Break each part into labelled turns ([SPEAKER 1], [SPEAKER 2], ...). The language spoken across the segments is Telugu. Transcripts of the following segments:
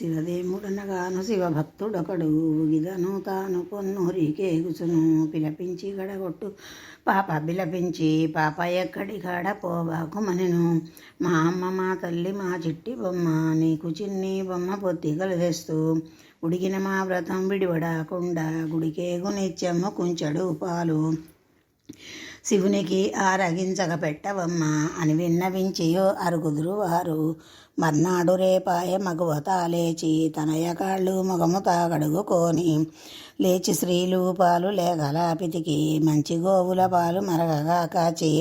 [SPEAKER 1] శివదేముడనగాను శివభక్తుడొకడు గిదను తాను పొన్నూరికేగుచును పిలపించి గడగొట్టు. పాప బిలపించి పాప ఎక్కడి కాడ పోవాకుమనెను మా అమ్మ మా తల్లి మా చిట్టి బొమ్మ నీకు చిన్ని బొమ్మ పొత్తి తెస్తూ ఉడికిన మా వ్రతం విడివడకుండా గుడికేగు నిత్యము కుంచెడు పాలు. శివునికి ఆరగించక పెట్టవమ్మ అని విన్నవించియో అరుగుదురు వారు మర్నాడు రేపాయ మగువత లేచి తనయ కాళ్ళు మగము తాగడుగుకొని లేచి స్త్రీలు పాలు లేగల పితికి మంచి గోవుల పాలు మరగగా కాచి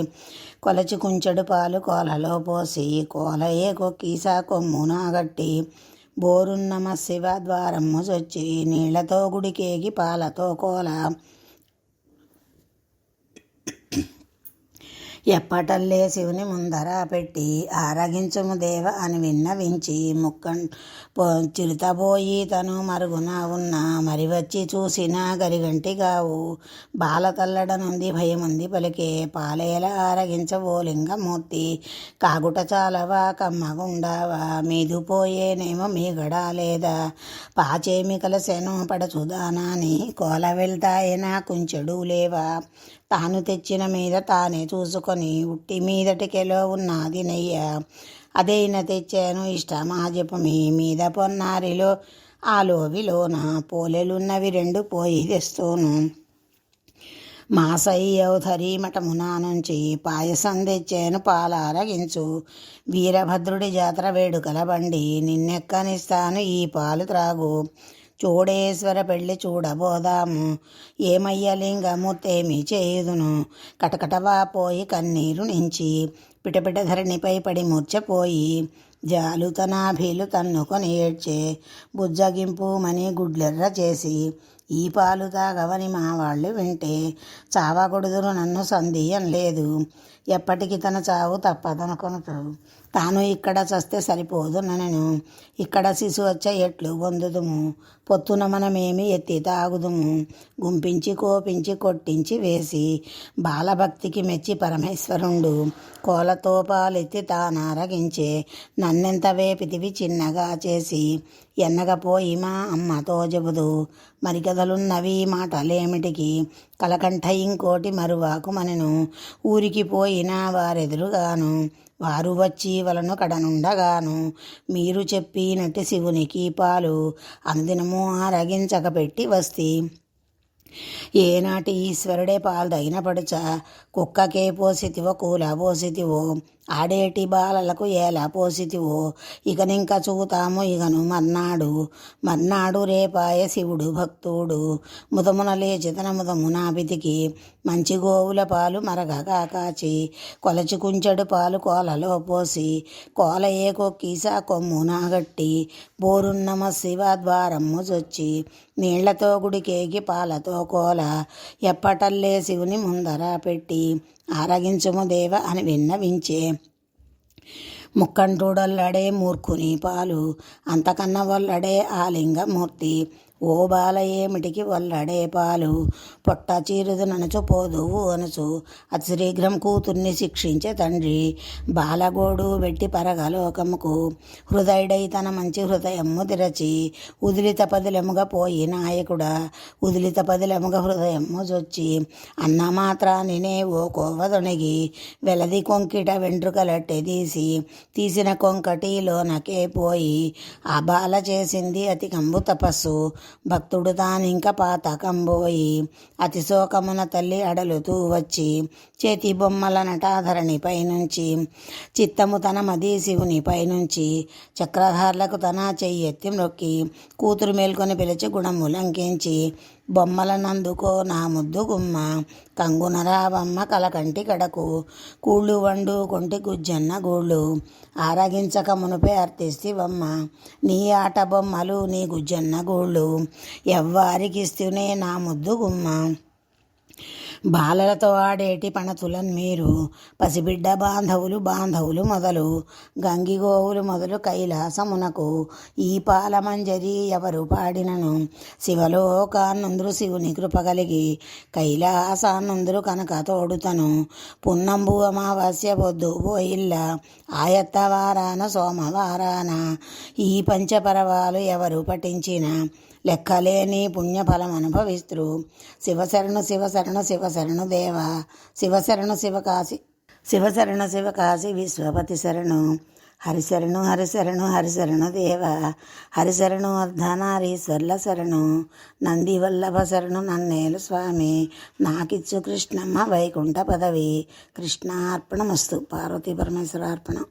[SPEAKER 1] కొలచి కుంచెడు పాలు కోలలో పోసి కోలయే కొక్కీసా కొమ్ము నాగట్టి బోరున్నమ శివ ద్వారమ్ము చొచ్చి నీళ్ళతో గుడికేగి పాలతో కోల ఎప్పటల్లే శివుని ముందర పెట్టి ఆరగించుము దేవ అని విన్నవించి ముక్కం చిరుతబోయి తను మరుగున ఉన్న మరి వచ్చి చూసిన గరిగంటి కావు బాల తల్లడ నుండి భయముంది పలికే పాలేల ఆరగించవో లింగమూర్తి కాగుట చాలవా కమ్మగుండావా? మీదు పోయేనేమో మీగడ లేదా? పాచేమి కలసెను పడచుదానాని కోల వెళ్తాయనా కుంచెడు లేవా? తాను తెచ్చిన మీద తానే చూసుకొని ఉట్టి మీదటికెలో ఉన్నది నెయ్య. అదైనా తెచ్చాను ఇష్టమా జపమి మీద పొన్నారిలో. ఆ లోవిలోన రెండు పోయి తెస్తూను. మాసయ్యవధరి మఠమునా నుంచి పాయసం తెచ్చాను పాలారగించు. వీరభద్రుడి జాతర వేడుకల బండి నిన్నెక్కనిస్తాను ఈ పాలు త్రాగు. చూడేశ్వర పెళ్ళి చూడబోదాము. ఏమయ్య లింగమూర్తేమి చేయుదును? కటకటవా పోయి కన్నీరు నుంచి పిటపిట ధరణిపై పడి మూర్చపోయి జాలుతనాభీలు తన్నుకొని ఏడ్చే బుజ్జగింపు మని గుడ్లెర్ర చేసి ఈ పాలు తాగవని మా వాళ్ళు వింటే చావకూడదును నన్ను సందేహం లేదు ఎప్పటికి తన చావు తప్పదనుకొనుతూ తాను ఇక్కడ చస్తే సరిపోదు నన్ను ఇక్కడ శిశు వచ్చే ఎట్లు పొందుదుము? పొత్తున మనమేమి ఎత్తి తాగుదుము? గుంపించి కోపించి కొట్టించి వేసి బాలభక్తికి మెచ్చి పరమేశ్వరుండు. కోలతో పాలెత్తి తానారగించే నన్నెంత వేపితివి చిన్నగా చేసి ఎన్నగపోయి మా అమ్మతో చెబుదు. మరికథలున్నవి మాటలేమిటికి? కలకంఠ ఇంకోటి మరువాకు మనను ఊరికి పోయిన వారెదురుగాను. వారు వచ్చి వలను కడనుండగాను మీరు చెప్పినట్టు శివునికి పాలు అనుదినము ఆరగించక పెట్టి వస్తీ ఏనాటి ఈశ్వరుడే పాలు తగినపడుచా కుక్కకే పోసితివో కూల పోసితివో ఆడేటి బాలలకు ఎలా పోసితివో? ఇకనింక చూతాము ఇగను మర్నాడు మర్నాడు రేపాయ శివుడు భక్తుడు. ముదమున లేచితన ముదమున పితికి మంచి గోవుల పాలు మరగగా కాచి కొలచి కుంచెడు పాలు కోలలో పోసి కోల ఏ కొక్కీసా కొమ్మున గట్టి బోరున్నమ శివ ద్వారమ్ము చొచ్చి నీళ్ళతో గుడికేకి పాలతో కోల ఎప్పటల్లే శివుని ముందర పెట్టి ఆరగించుము దేవ అని విన్నవించే. ముక్కంటూడొల్లడే మూర్ఖుని పాలు అంతకన్న వల్లడే ఆ లింగమూర్తి ఓ బాల ఏమిటికి వల్లడే పాలు. పొట్ట చీరుదు ననచు పోదువు అనచు అతిశీఘ్రం కూతుర్ని శిక్షించే తండ్రి. బాలగోడు వెట్టి పరగలోకముకు. హృదయుడై తన మంచి హృదయము తెరచి ఉదిలిత పదిలముగా పోయి నాయకుడా. ఉదిలిత పదిలముగా హృదయము చొచ్చి అన్న మాత్రానినే ఓ కోవదొణిగి వెలది కొంకిట వెంట్రుకలట్టె తీసి తీసిన కొంకటిలోనకే పోయి ఆ బాల చేసింది అతి కంబు తపస్సు. భక్తుడు తానింక పాతకంబోయి అతి అతిశోకమున తల్లి అడలుతూ వచ్చి చేతి బొమ్మల నటాధరణిపై నుంచి చిత్తము తన మది శివుని పైనుంచి చక్రధార్లకు తన చెయ్యెత్తి నొక్కి కూతురు మేల్కొని పిలిచి గుణము లంకించి బొమ్మల నందుకో నా ముద్దు గుమ్మ కంగునరావమ్మ కలకంటి కడకు కూళ్ళు వండు కొంటి గుజ్జన్న గూళ్ళు. ఆరగించక మునుపే అర్థిస్తివమ్మ నీ ఆట బొమ్మలు నీ గుజ్జన్న గూళ్ళు. ఎవ్వారికిస్తూనే నా ముద్దు గుమ్మ. బాలలతో ఆడేటి పణతులన్ మీరు. పసిబిడ్డ బాంధవులు బాంధవులు మొదలు. గంగిగోవులు మొదలు కైలాసమునకు. ఈ పాలమంజరి ఎవరు పాడినను? శివలోకాన్నందురు శివుని కృప కలిగి కైలాసాన్నందురు కనుక తోడుతను. పున్నంబు అమావాస్య పొద్దు పోయిల్ల. ఆయత్తవారాన సోమవారాన. ఈ పంచపరవాలు ఎవరు పఠించిన? లెక్కలేని పుణ్యఫలం అనుభవిస్తూ శివశరణు శివశరణు శివశరణు దేవ శివశరణు శివకాశి శివశరణు శివకాశి విశ్వపతి శరణు హరిశరణు హరిశరణు హరిశరణు దేవ హరిశరణు అర్ధనారీశ్వర్ల శరణు నందివల్లభ శరణు నన్నేలు స్వామి నాకిచ్చు కృష్ణమ్మ వైకుంఠ పదవి కృష్ణార్పణమస్తు పార్వతీ పరమేశ్వరార్పణం.